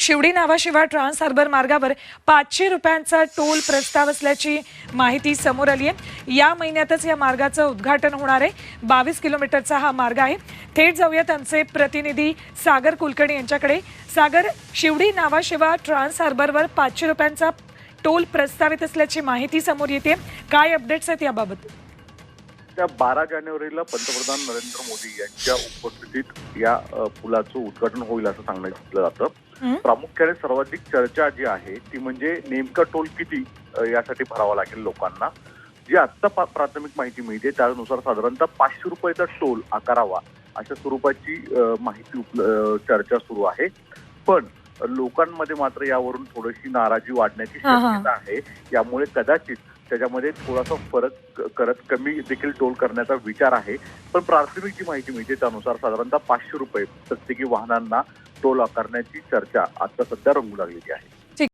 Shivdi नावाशिवाय trans harbour मार्गावर पाचशे रुपयांचा टोल प्रस्ताव असल्याची माहिती समोर आली आहे. या महिन्यातच या मार्गाचं उद्घाटन होणार आहे. बावीस किलोमीटरचा हा मार्ग आहे. थेट जाऊयात आमचे प्रतिनिधी सागर कुलकर्णी यांच्याकडे. सागर शिवडी नावाशिवाय ट्रान्स हार्बरवर पाचशे रुपयांचा टोल प्रस्तावित असल्याची माहिती समोर येते. काय अपडेट्स आहेत याबाबत? त्या बारा जानेवारीला पंतप्रधान नरेंद्र मोदी यांच्या उपस्थितीत या पुलाचं उद्घाटन होईल असं सांगितलं. जातं प्रामुख्याने सर्वाधिक चर्चा जी आहे ती म्हणजे नेमका टोल किती यासाठी भरावा लागेल लोकांना जी आत्ता प्राथमिक माहिती मिळते त्यानुसार साधारणतः पाचशे रुपयाचा टोल आकारावा अशा स्वरूपाची माहिती चर्चा सुरू आहे पण लोकांमध्ये मात्र यावरून थोडीशी नाराजी वाढण्याची. शक्यता आहे यामुळे कदाचित त्याच्यामध्ये थोडासा फरक करत कमी देखील टोल करण्याचा विचार आहे. पण प्राथमिक जी माहिती मिळते त्यानुसार साधारणतः पाचशे रुपये प्रत्येकी वाहनांना टोल आकारण्याची चर्चा आता सध्या रंगू लागलेली आहे.